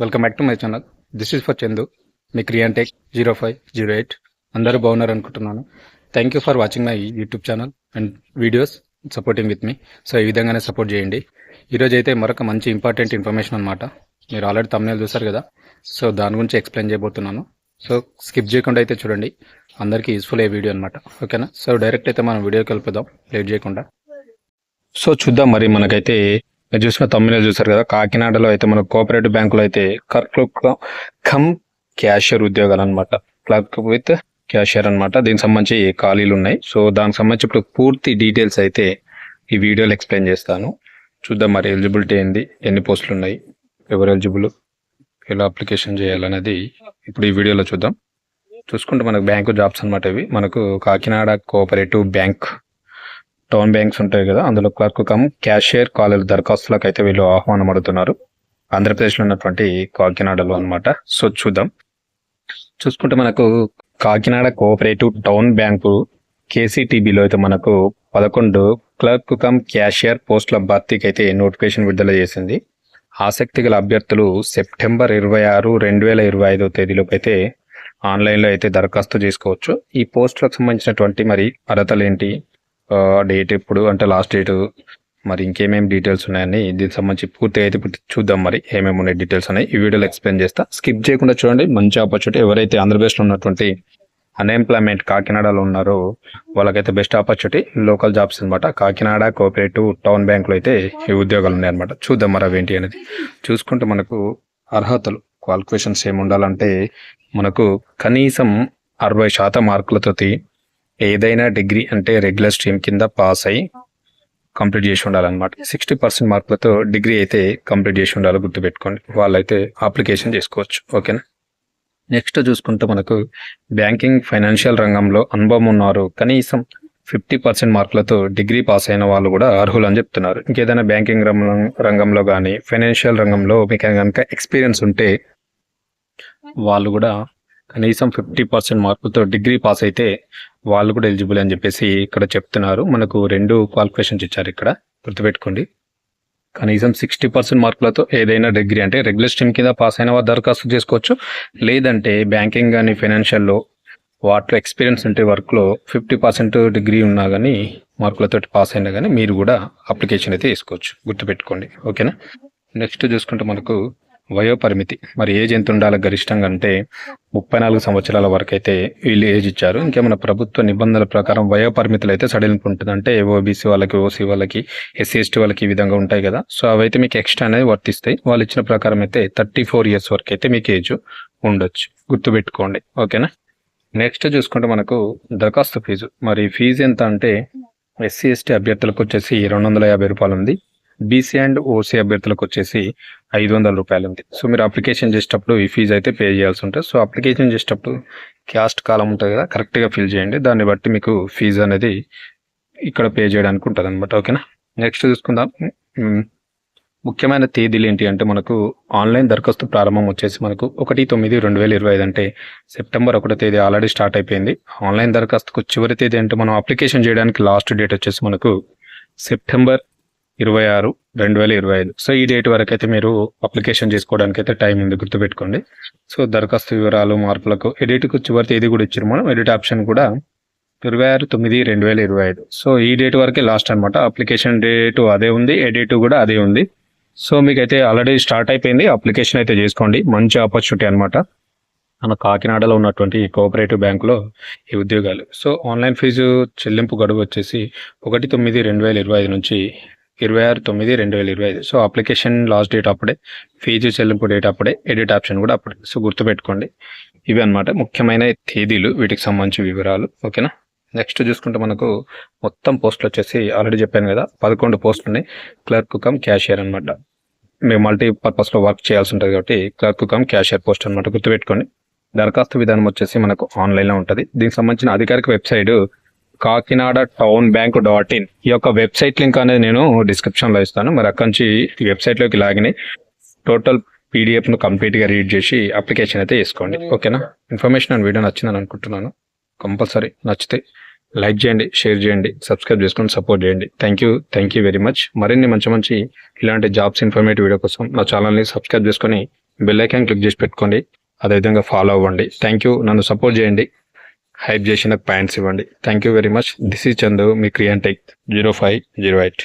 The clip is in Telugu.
Welcome back to my channel this is for Chandu me క్రియాంటెక్ zero five zero eight అందరూ బాగున్నారు అనుకుంటున్నాను. Thank you for watching my YouTube channel and videos supporting with me so ఈ విధంగానే సపోర్ట్ చేయండి. ఈరోజు అయితే మరొక మంచి ఇంపార్టెంట్ ఇన్ఫర్మేషన్ అనమాట మీరు ఆల్రెడీ తమ్నేల్ చూసారు కదా. సో దాని గురించి ఎక్స్ప్లెయిన్ చేయబోతున్నాను. సో స్కిప్ చేయకుండా అయితే చూడండి. అందరికీ యూస్ఫుల్ అయ్యే వీడియో అనమాట ఓకేనా సో డైరెక్ట్ అయితే మనం వీడియోకి వెళ్ళిపోదాం. లేట్ చేయకుండా. సో చూద్దాం మరి మనకైతే మీరు చూసిన తమ్మిన చూసారు కదా కాకినాడలో అయితే మన కోఆపరేటివ్ బ్యాంకులో అయితే క్లర్క్ కమ్ క్యాషియర్ ఉద్యోగాలు అనమాట క్లర్క్ విత్ క్యాషియర్ అన్నమాట. దీనికి సంబంధించి ఖాళీలు ఉన్నాయి. సో దానికి సంబంధించి ఇప్పుడు పూర్తి డీటెయిల్స్ అయితే ఈ వీడియోలో ఎక్స్ప్లెయిన్ చేస్తాను. చూద్దాం మరి ఎలిజిబిలిటీ ఏంది ఎన్ని పోస్టులు ఉన్నాయి ఎవరు ఎలిజిబుల్ ఎలా అప్లికేషన్ చేయాలనేది ఇప్పుడు ఈ వీడియోలో చూద్దాం. చూసుకుంటే మనకు బ్యాంకు జాబ్స్ అన్నమాట ఇవి. మనకు Kakinada cooperative bank town banks ఉంటాయి కదా అందులో క్లర్క్ కమ్ క్యాషియర్ కాలేజ్ దరఖాస్తులకు అయితే వీళ్ళు ఆహ్వానం అడుగుతున్నారు. ఆంధ్రప్రదేశ్లో ఉన్నటువంటి కాకినాడలో అన్నమాట. సో చూద్దాం. చూసుకుంటే మనకు కాకినాడ కోఆపరేటివ్ టౌన్ బ్యాంకు కేసీటీబీలో అయితే మనకు పదకొండు క్లర్క్ కమ్ క్యాషియర్ పోస్టుల భర్తీకి అయితే నోటిఫికేషన్ విడుదల చేసింది. ఆసక్తి గల అభ్యర్థులు సెప్టెంబర్ ఇరవై ఆరు రెండు వేల ఇరవై ఐదో తేదీలోపు అయితే ఆన్లైన్లో అయితే దరఖాస్తు చేసుకోవచ్చు. ఈ పోస్టులకు సంబంధించినటువంటి మరి అర్హతలు ఏంటి? డేట్ ఎప్పుడు అంటే లాస్ట్ డేట్ మరి ఇంకేమేమి డీటెయిల్స్ ఉన్నాయని దీనికి సంబంధించి పూర్తిగా అయితే ఇప్పుడు చూద్దాం మరి ఏమేమి ఉన్నాయి డీటెయిల్స్ ఉన్నాయి ఈ వీడియోలో ఎక్స్ప్లెయిన్ చేస్తా. స్కిప్ చేయకుండా చూడండి. మంచి ఆపర్చునిటీ ఎవరైతే ఆంధ్రప్రదేశ్లో ఉన్నటువంటి అన్ఎంప్లాయ్మెంట్ కాకినాడలో ఉన్నారో వాళ్ళకైతే బెస్ట్ ఆపర్చునిటీ లోకల్ జాబ్స్ అనమాట కాకినాడ కోఆపరేటివ్ టౌన్ బ్యాంకులో అయితే ఈ ఉద్యోగాలు ఉన్నాయి అనమాట చూద్దాం మరి అవేంటి అనేది. చూసుకుంటే మనకు అర్హతలు క్వాలిఫికేషన్స్ ఏమి ఉండాలంటే మనకు కనీసం అరవై శాతం మార్కులతోటి ఏదైనా డిగ్రీ అంటే రెగ్యులర్ స్ట్రీమ్ కింద పాస్ అయ్యి కంప్లీట్ చేసి ఉండాలన్నమాట. సిక్స్టీ పర్సెంట్ మార్కులతో డిగ్రీ అయితే కంప్లీట్ చేసి ఉండాలి గుర్తుపెట్టుకోండి. వాళ్ళైతే అప్లికేషన్ చేసుకోవచ్చు. ఓకేనా? నెక్స్ట్ చూసుకుంటే మనకు బ్యాంకింగ్ ఫైనాన్షియల్ రంగంలో అనుభవం ఉన్నారు. కనీసం ఫిఫ్టీ పర్సెంట్ మార్కులతో డిగ్రీ పాస్ అయిన వాళ్ళు కూడా అర్హులు అని చెప్తున్నారు. ఇంకేదైనా బ్యాంకింగ్ రంగం రంగంలో కానీ ఫైనాన్షియల్ రంగంలో మీకు కనుక ఎక్స్పీరియన్స్ ఉంటే వాళ్ళు కూడా కనీసం ఫిఫ్టీ పర్సెంట్ మార్కులతో డిగ్రీ పాస్ అయితే వాళ్ళు కూడా ఎలిజిబుల్ అని చెప్పేసి ఇక్కడ చెప్తున్నారు. మనకు రెండు క్వాలిఫికేషన్స్ ఇచ్చారు ఇక్కడ. గుర్తుపెట్టుకోండి. కనీసం సిక్స్టీ పర్సెంట్ మార్కులతో ఏదైనా డిగ్రీ అంటే రెగ్యులర్ స్ట్రీమ్ కింద పాస్ అయిన వారు దరఖాస్తు చేసుకోవచ్చు. లేదంటే బ్యాంకింగ్ కానీ ఫైనాన్షియల్లో వాటిలో ఎక్స్పీరియన్స్ ఉంటే వర్క్లో ఫిఫ్టీ పర్సెంట్ డిగ్రీ ఉన్నా కానీ మార్కులతో పాస్ అయినా కానీ మీరు కూడా అప్లికేషన్ అయితే వేసుకోవచ్చు. గుర్తుపెట్టుకోండి. ఓకేనా? నెక్స్ట్ చూసుకుంటే మనకు వయో పరిమితి మరి ఏజ్ ఎంత ఉండాలి గరిష్టంగా అంటే ముప్పై నాలుగు సంవత్సరాల వరకు అయితే వీళ్ళు ఏజ్ ఇచ్చారు. ఇంకేమైనా ప్రభుత్వ నిబంధనల ప్రకారం వయోపరిమితులు అయితే సడలింపు ఉంటుంది అంటే ఓబీసీ వాళ్ళకి ఓసీ వాళ్ళకి ఎస్సీ ఎస్టీ వాళ్ళకి ఈ విధంగా ఉంటాయి కదా. సో అవైతే మీకు ఎక్స్ట్రా అనేది వర్తిస్తాయి. వాళ్ళు ఇచ్చిన ప్రకారం అయితే థర్టీ ఫోర్ ఇయర్స్ వరకు అయితే మీకు ఏజ్ ఉండొచ్చు. గుర్తుపెట్టుకోండి. ఓకేనా? నెక్స్ట్ చూసుకుంటే మనకు దరఖాస్తు ఫీజు. మరి ఫీజు ఎంత అంటే ఎస్సీ ఎస్టీ అభ్యర్థులకు వచ్చేసి రెండు వందల యాభై రూపాయలు ఉంది బీసీ అండ్ ఓసీ అభ్యర్థులకు వచ్చేసి ఐదు వందల రూపాయలు ఉంది. సో మీరు అప్లికేషన్ చేసేటప్పుడు ఈ ఫీజు అయితే పే చేయాల్సి ఉంటుంది. సో అప్లికేషన్ చేసేటప్పుడు క్యాస్ట్ కాలం ఉంటుంది కదా కరెక్ట్గా ఫిల్ చేయండి. దాన్ని బట్టి మీకు ఫీజు అనేది ఇక్కడ పే చేయడానికి ఉంటుంది అనమాట ఓకేనా నెక్స్ట్ చూసుకుందాం. ముఖ్యమైన తేదీలు ఏంటి అంటే మనకు ఆన్లైన్ దరఖాస్తు ప్రారంభం వచ్చేసి మనకు ఒకటి తొమ్మిది రెండు వేల ఇరవై ఐదు అంటే సెప్టెంబర్ ఒకటో తేదీ ఆల్రెడీ స్టార్ట్ అయిపోయింది. ఆన్లైన్ దరఖాస్తుకు చివరి తేదీ అంటే మనం అప్లికేషన్ చేయడానికి లాస్ట్ డేట్ వచ్చేసి మనకు సెప్టెంబర్ ఇరవై ఆరు రెండు వేల ఇరవై ఐదు. సో ఈ డేట్ వరకు అయితే మీరు అప్లికేషన్ చేసుకోవడానికి అయితే టైం ఉంది గుర్తుపెట్టుకోండి. సో దరఖాస్తు వివరాలు మార్పులకు ఎడిట్కు చివరి తేదీ కూడా ఇచ్చారు. మనం ఎడిట్ ఆప్షన్ కూడా ఇరవై ఆరు తొమ్మిది రెండు వేల ఇరవై ఐదు. సో ఈ డేట్ వరకే లాస్ట్ అనమాట అప్లికేషన్ డేటు అదే ఉంది ఎడిట్ కూడా అదే ఉంది. సో మీకైతే ఆల్రెడీ స్టార్ట్ అయిపోయింది అప్లికేషన్ అయితే చేసుకోండి. మంచి ఆపర్చునిటీ అనమాట మన కాకినాడలో ఉన్నటువంటి కోఆపరేటివ్ బ్యాంకులో ఈ ఉద్యోగాలు. సో ఆన్లైన్ ఫీజు చెల్లింపు గడువు వచ్చేసి ఒకటి తొమ్మిది రెండు వేల ఇరవై ఐదు నుంచి ఇరవై ఆరు తొమ్మిది రెండు వేల ఇరవై ఐదు. సో అప్లికేషన్ లాస్ట్ డేట్ అప్పుడే ఫీజు చెల్లింపు డేట్ అప్పుడే ఎడిట్ ఆప్షన్ కూడా అప్పుడే. సో గుర్తుపెట్టుకోండి. ఇవి అన్నమాట ముఖ్యమైన తేదీలు వీటికి సంబంధించిన వివరాలు. ఓకేనా నెక్స్ట్ చూసుకుంటే మనకు మొత్తం పోస్టులు వచ్చేసి ఆల్రెడీ చెప్పాను కదా పదకొండు పోస్టులు ఉన్నాయి. క్లర్క్ కమ్ క్యాషియర్ అనమాట మేము మల్టీ పర్పస్లో వర్క్ చేయాల్సి ఉంటుంది కాబట్టి క్లర్క్ కమ్ క్యాషియర్ పోస్ట్ అనమాట గుర్తుపెట్టుకోండి. దరఖాస్తు విధానం వచ్చేసి మనకు ఆన్లైన్లో ఉంటుంది. దీనికి సంబంధించిన అధికారిక website Kakinada town bank dot in. ఈ యొక్క వెబ్సైట్ లింక్ అనేది నేను డిస్క్రిప్షన్లో ఇస్తాను. మరి అక్కడి నుంచి ఈ వెబ్సైట్లోకి లాగిన్ టోటల్ పీడిఎఫ్ను కంప్లీట్గా రీడ్ చేసి అప్లికేషన్ అయితే వేసుకోండి ఓకేనా? ఇన్ఫర్మేషన్ అండ్ వీడియో నచ్చిందని అనుకుంటున్నాను. కంపల్సరీ నచ్చితే లైక్ చేయండి షేర్ చేయండి సబ్స్క్రైబ్ చేసుకొని సపోర్ట్ చేయండి. Thank you thank you very much. మరిన్ని మంచి మంచి ఇలాంటి జాబ్స్ ఇన్ఫర్మేటివ్ వీడియో కోసం నా ఛానల్ని సబ్స్క్రైబ్ చేసుకొని బెల్ ఐకాన్ క్లిక్ చేసి పెట్టుకోండి. అదేవిధంగా ఫాలో అవ్వండి. Thank you. నన్ను సపోర్ట్ చేయండి. హైప్ చేసిన ప్యాంట్స్ ఇవ్వండి. Thank you very much this ఈ చందు మీ క్రియాంటెక్ జీరో ఫైవ్ జీరో ఎయిట్